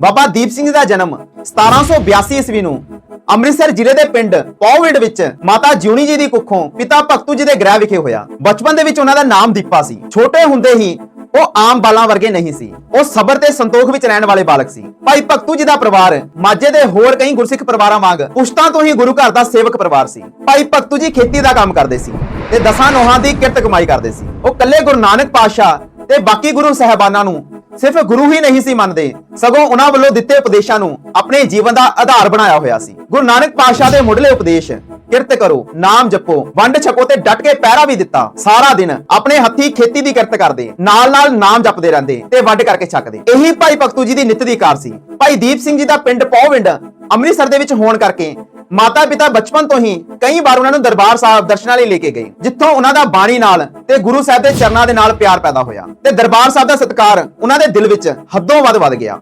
ਬਾਬਾ ਦੀਪ ਸਿੰਘ ਦਾ ਜਨਮ 1782 ਈਸਵੀ ਨੂੰ ਅੰਮ੍ਰਿਤਸਰ ਜ਼ਿਲ੍ਹੇ ਦੇ ਪਿੰਡ ਪੌਵਿੰਡ ਵਿੱਚ ਮਾਤਾ ਜਿਉਣੀ ਜੀ ਦੀ ਕੁੱਖੋਂ ਪਿਤਾ ਭਗਤੂ ਜੀ ਦੇ ਗ੍ਰਹਿ ਵਿਖੇ ਹੋਇਆ। ਬਚਪਨ ਦੇ ਵਿੱਚ ਉਹਨਾਂ ਦਾ ਨਾਮ ਦੀਪਾ ਸੀ। ਛੋਟੇ ਹੁੰਦੇ ਹੀ ਉਹ ਆਮ ਬਾਲਾਂ ਵਰਗੇ ਨਹੀਂ ਸੀ। ਉਹ ਸਬਰ ਤੇ ਸੰਤੋਖ ਵਿੱਚ ਰਹਿਣ ਵਾਲੇ ਬਾਲਕ ਸੀ। ਭਾਈ ਭਗਤੂ ਜੀ ਦਾ ਪਰਿਵਾਰ ਮਾਝੇ ਦੇ ਹੋਰ ਕਈ ਗੁਰਸਿੱਖ ਪਰਿਵਾਰਾਂ ਵਾਂਗ ਪੁਸ਼ਤਾਂ ਤੋਂ ਹੀ ਗੁਰੂ ਘਰ ਦਾ ਸੇਵਕ ਪਰਿਵਾਰ ਸੀ। ਭਾਈ ਭਗਤੂ ਜੀ ਖੇਤੀ ਦਾ ਕੰਮ ਕਰਦੇ ਸੀ ਤੇ ਦਸਾਂ ਨੋਹਾਂ ਦੀ ਕਿਰਤ ਕਮਾਈ ਕਰਦੇ ਸੀ। ਉਹ ਕੱਲੇ ਗੁਰੂ ਨਾਨਕ ਪਾਤਸ਼ਾਹ ਤੇ ਬਾਕੀ ਗੁਰੂ ਸਾਹਿਬਾਨਾਂ ਨੂੰ ਸਿਰਫ ਗੁਰੂ ਹੀ ਨਹੀਂ ਸੀ ਮੰਨਦੇ। ਸਗੋਂ ਉਹਨਾਂ ਵੱਲੋਂ ਦਿੱਤੇ ਉਪਦੇਸ਼ਾਂ ਨੂੰ ਆਪਣੇ ਜੀਵਨ ਦਾ ਆਧਾਰ ਬਣਾਇਆ ਹੋਇਆ ਸੀ। ਗੁਰੂ ਨਾਨਕ ਪਾਤਸ਼ਾਹ ਦੇ ਮੁੱਢਲੇ ਉਪਦੇਸ਼, ਕਿਰਤ ਕਰੋ, ਨਾਮ ਜਪੋ, ਵੰਡ ਛਕੋ ਤੇ ਡਟ ਕੇ ਪਹਿਰਾ ਵੀ ਦਿੱਤਾ। ਸਾਰਾ ਦਿਨ ਆਪਣੇ ਹੱਥੀ ਖੇਤੀ ਦੀ ਕਿਰਤ ਕਰਦੇ ਨਾਲ ਨਾਲ ਨਾਮ ਜਪਦੇ ਰਹਿੰਦੇ ਤੇ ਵੰਡ ਕਰਕੇ ਛਕਦੇ। ਇਹੀ ਭਾਈ ਭਗਤੂ ਜੀ ਦੀ ਨਿੱਤ ਦੀ ਕਾਰ ਸੀ। ਭਾਈ ਦੀਪ ਸਿੰਘ ਜੀ ਦਾ ਪਿੰਡ ਪੌਵਿੰਡ ਅੰਮ੍ਰਿਤਸਰ ਦੇ ਵਿੱਚ ਹੋਣ ਕਰਕੇ ਮਾਤਾ ਪਿਤਾ ਬਚਪਨ ਤੋਂ ਹੀ ਕਈ ਵਾਰ ਉਹਨਾਂ ਨੂੰ ਦਰਬਾਰ ਸਾਹਿਬ ਦਰਸ਼ਨਾਂ ਲਈ ਲੈ ਕੇ ਗਏ, ਜਿੱਥੋਂ ਉਹਨਾਂ ਦਾ ਬਾਣੀ ਨਾਲ ਤੇ ਗੁਰੂ ਸਾਹਿਬ ਦੇ ਚਰਨਾਂ ਦੇ ਨਾਲ ਪਿਆਰ ਪੈਦਾ ਹੋਇਆ ਤੇ ਦਰਬਾਰ ਸਾਹਿਬ ਦਾ ਸਤਿਕਾਰ ਉਹਨਾਂ ਦੇ ਦਿਲ ਵਿੱਚ ਹੱਦੋਂ ਵੱਧ ਵੱਧ ਗਿਆ।